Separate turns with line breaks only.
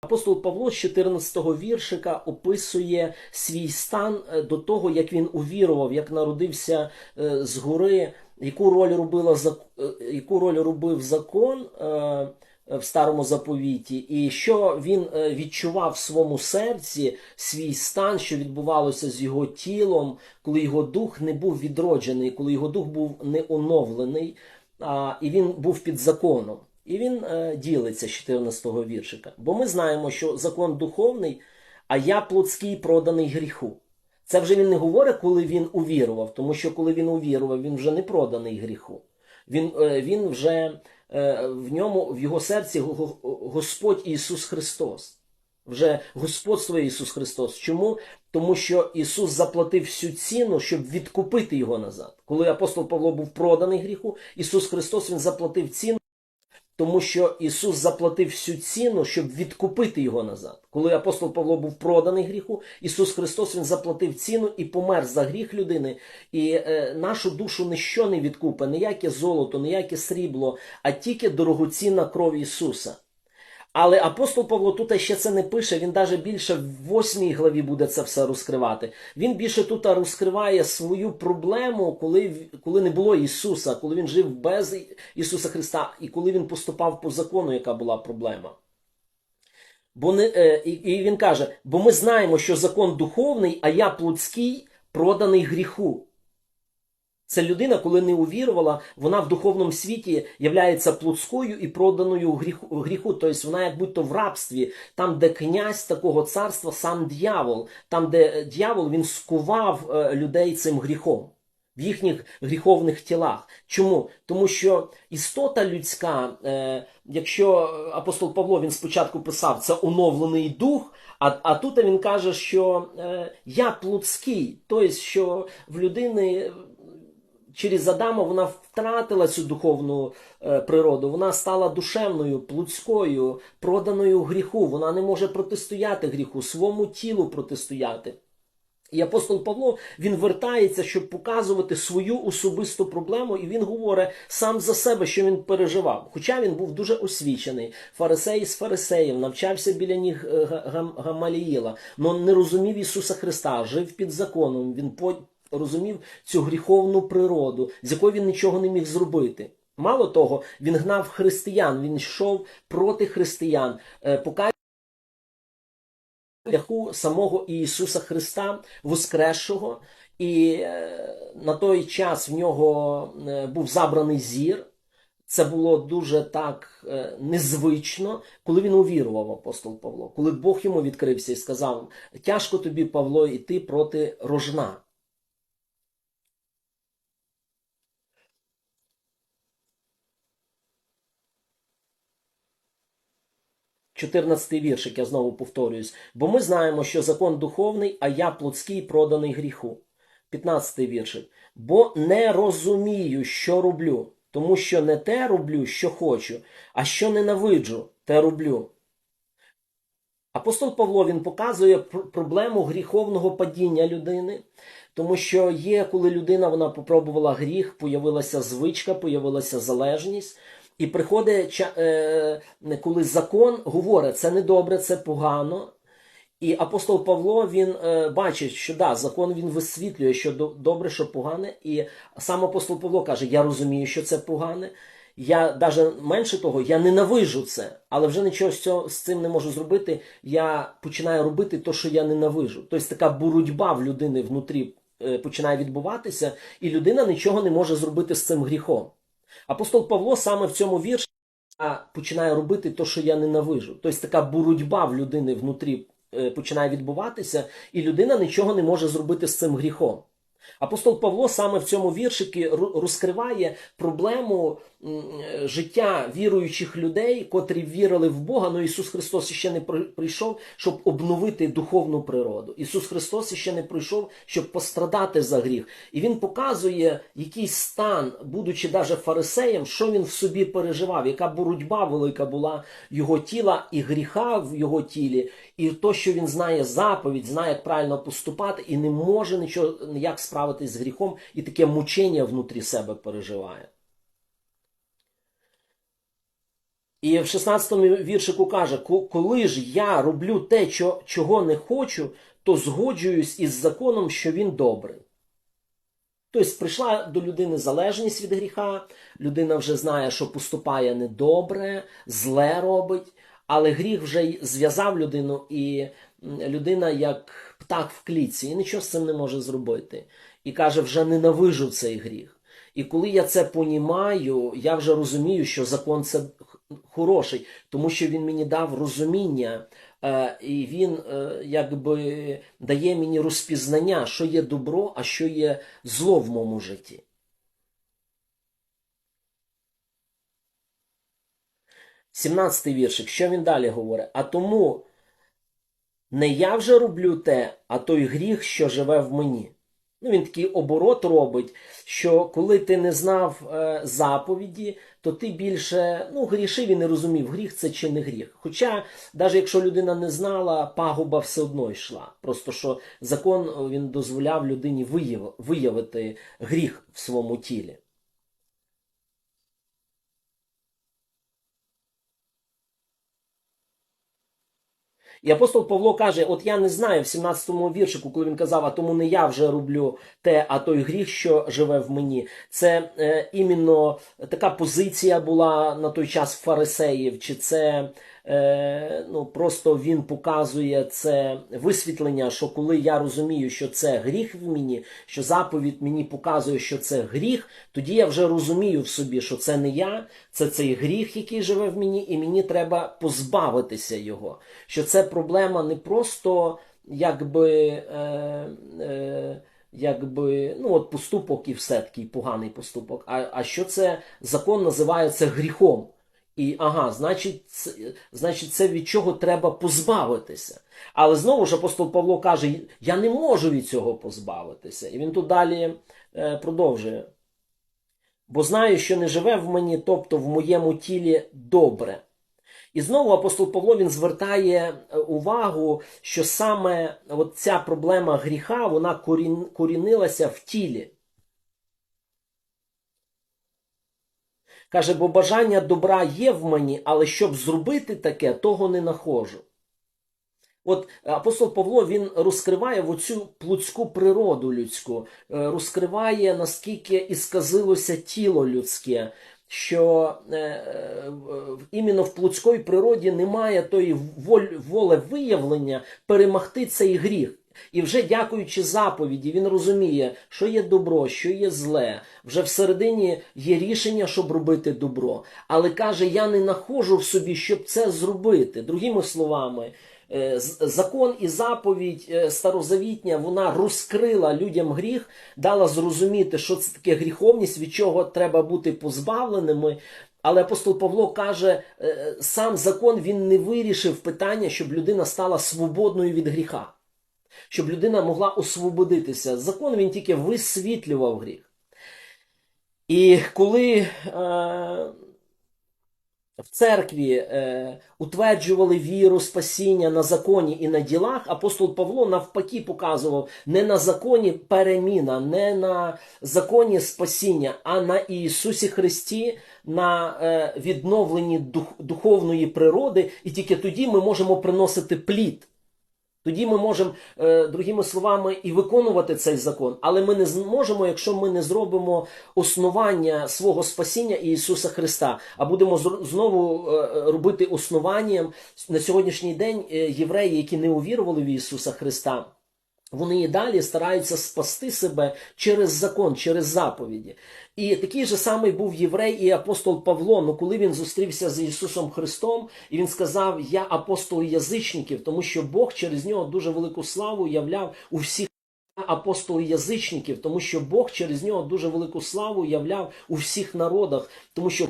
Апостол Павло з 14-го віршика описує свій стан е, до того, як він увірував, як народився е, згори, яку роль робила е, яку роль робив закон в старому заповіті, і що він відчував в своєму серці свій стан, що відбувалося з його тілом, коли його дух не був відроджений, коли його дух був не оновлений, і він був під законом. І він е, ділиться з 14-го віршика. Бо ми знаємо, що закон духовний, а я плотський проданий гріху. Це вже він не говорить, коли він увірував, тому що коли він увірував, він вже не проданий гріху. Він, е, він вже е, в ньому, в його серці Го- Го- Господь Ісус Христос. Вже господство Ісус Христос. Чому? Тому що Ісус заплатив всю ціну, щоб відкупити його назад. Коли апостол Павло був проданий гріху, Ісус Христос Він заплатив ціну. Тому що Ісус заплатив всю ціну, щоб відкупити його назад. Коли апостол Павло був проданий гріху, Ісус Христос Він заплатив ціну і помер за гріх людини. І е, нашу душу ніщо не відкупе, ніяке золото, ніяке срібло, а тільки дорогоцінна кров Ісуса. Але апостол Павло тут ще це не пише, він навіть більше в восьмій главі буде це все розкривати. Він більше тут розкриває свою проблему, коли, коли не було Ісуса, коли він жив без Ісуса Христа і коли він поступав по закону, яка була проблема. Бо не, е, і, і він каже: бо ми знаємо, що закон духовний, а я плотський, проданий гріху. Це людина, коли не увірувала, вона в духовному світі являється плотською і проданою гріху, гріху. Тобто вона як будь-то в рабстві, там, де князь такого царства, сам дьявол, там, де е, дьявол він скував е, людей цим гріхом в їхніх гріховних тілах. Чому? Тому що істота людська, е, якщо апостол Павло він спочатку писав, це оновлений дух. А, а тут він каже, що е, я плотський, тобто, що в людини через Адама вона втратила цю духовну е, природу, вона стала душевною, плотською, проданою гріху. Вона не може протистояти гріху, своєму тілу протистояти. І апостол Павло він вертається, щоб показувати свою особисту проблему, і він говорить сам за себе, що він переживав. Хоча він був дуже освічений, фарисей з фарисеїв, навчався біля ніг е, Га- Гам- Гамаліїла, але не розумів Ісуса Христа, жив під законом. Він розумів цю гріховну природу, з якою він нічого не міг зробити. Мало того, він гнав християн, він йшов проти християн, е, шляху самого Ісуса Христа Воскресшого, і е, на той час в нього е, був забраний зір. Це було дуже так незвично, коли він увірував апостол Павло, коли Бог йому відкрився і сказав: тяжко тобі, Павло, йти проти рожна. Чотирнадцятий віршик, я знову повторююсь. Бо ми знаємо, що закон духовний, а я плотський проданий гріху. П'ятнадцятий віршик. Бо не розумію, що роблю, тому що не те роблю, що хочу, а що ненавиджу, те роблю. Апостол Павло він показує пр- проблему гріховного падіння людини, тому що є, коли людина вона попробувала гріх, появилася звичка, появилася залежність. І приходить, е, коли закон говорить, це недобре, це погано. І апостол Павло він е, бачить, що да, закон він висвітлює, що добре, що погане. І сам апостол Павло каже: Я розумію, що це погане. Я навіть менше того, я ненавижу це, але вже нічого з цим не можу зробити. Я починаю робити те, що я ненавижу. Тобто така боротьба в людини внутрі е, починає відбуватися, і людина нічого не може зробити з цим гріхом. Апостол Павло саме в цьому вірші починає робити те, що я ненавижу. Тобто така боротьба в людини внутрі е, починає відбуватися, і людина нічого не може зробити з цим гріхом. Апостол Павло саме в цьому віршикі розкриває проблему життя віруючих людей, котрі вірили в Бога, але Ісус Христос ще не при- прийшов, щоб обновити духовну природу. Ісус Христос ще не прийшов, щоб пострадати за гріх. І Він показує який стан, будучи даже фарисеєм, що він в собі переживав, яка боротьба велика була його тіла і гріха в його тілі, і то, що він знає заповідь, знає, як правильно поступати, і не може нічого ніяк справитись з гріхом, і таке мучення внутрі себе переживає. І в 16-му віршику каже: коли ж я роблю те, чого не хочу, то згоджуюсь із законом, що він добрий. Тобто прийшла до людини залежність від гріха, людина вже знає, що поступає недобре, зле робить, але гріх вже зв'язав людину, і людина як птах в клітці, і нічого з цим не може зробити. І каже, вже ненавижу цей гріх. І коли я це понімаю, я вже розумію, що закон це хороший, тому що він мені дав розуміння, е, і він е, якби дає мені розпізнання, що є добро, а що є зло в моєму житті. Сімнадцятий віршик, що він далі говорить? А тому не я вже роблю те, а той гріх, що живе в мені. Ну, він такий оборот робить, що коли ти не знав е, заповіді, то ти більше ну, грішив і не розумів, гріх це чи не гріх. Хоча, навіть якщо людина не знала, пагуба все одно йшла. Просто що закон він дозволяв людині вияв, виявити гріх в своєму тілі. І апостол Павло каже: От я не знаю в 17-му віршику, коли він казав, а тому не я вже роблю те, а той гріх, що живе в мені. Це е, іменно така позиція була на той час фарисеїв, чи це е, ну, просто він показує це висвітлення, що коли я розумію, що це гріх в мені, що заповідь мені показує, що це гріх, тоді я вже розумію в собі, що це не я, це цей гріх, який живе в мені, і мені треба позбавитися його. Що це проблема не просто якби. Е, е, Якби ну от поступок і все такий поганий поступок. А, а що це закон називає це гріхом? І ага, значить, це, значить, це від чого треба позбавитися. Але знову ж апостол Павло каже: я не можу від цього позбавитися. І він тут далі е, продовжує. Бо знаю, що не живе в мені, тобто в моєму тілі добре. І знову апостол Павло він звертає е, увагу, що саме от ця проблема гріха вона корінилася в тілі. Каже, бо бажання добра є в мені, але щоб зробити таке, того не нахожу. От апостол Павло він розкриває оцю плотську природу людську, е, розкриває, наскільки ісказилося тіло людське, що е, е, іменно в плотській природі немає тої волевиявлення перемогти цей гріх. І вже дякуючи заповіді, він розуміє, що є добро, що є зле. Вже всередині є рішення, щоб робити добро. Але каже, я не нахожу в собі, щоб це зробити. Другими словами, е, закон і заповідь е, старозавітня вона розкрила людям гріх, дала зрозуміти, що це таке гріховність, від чого треба бути позбавленими. Але апостол Павло каже, е, сам закон він не вирішив питання, щоб людина стала свободною від гріха, щоб людина могла освободитися. Закон він тільки висвітлював гріх. І коли е, в церкві е, утверджували віру, спасіння на законі і на ділах, апостол Павло навпаки показував не на законі переміна, не на законі спасіння, а на Ісусі Христі, на е, відновленні дух, духовної природи, і тільки тоді ми можемо приносити плід. Тоді ми можемо, е, другими словами, і виконувати цей закон, але ми не зможемо, якщо ми не зробимо основання свого спасіння Ісуса Христа, а будемо знову е, робити основанням на сьогоднішній день е, євреї, які не увірували в Ісуса Христа. Вони і далі стараються спасти себе через закон, через заповіді. І такий же самий був єврей і апостол Павло. Ну коли він зустрівся з Ісусом Христом, і він сказав: Я апостол язичників, тому що Бог через нього дуже велику славу являв у всіх. Апостол язичників, тому що Бог через нього дуже велику славу являв у всіх народах, тому що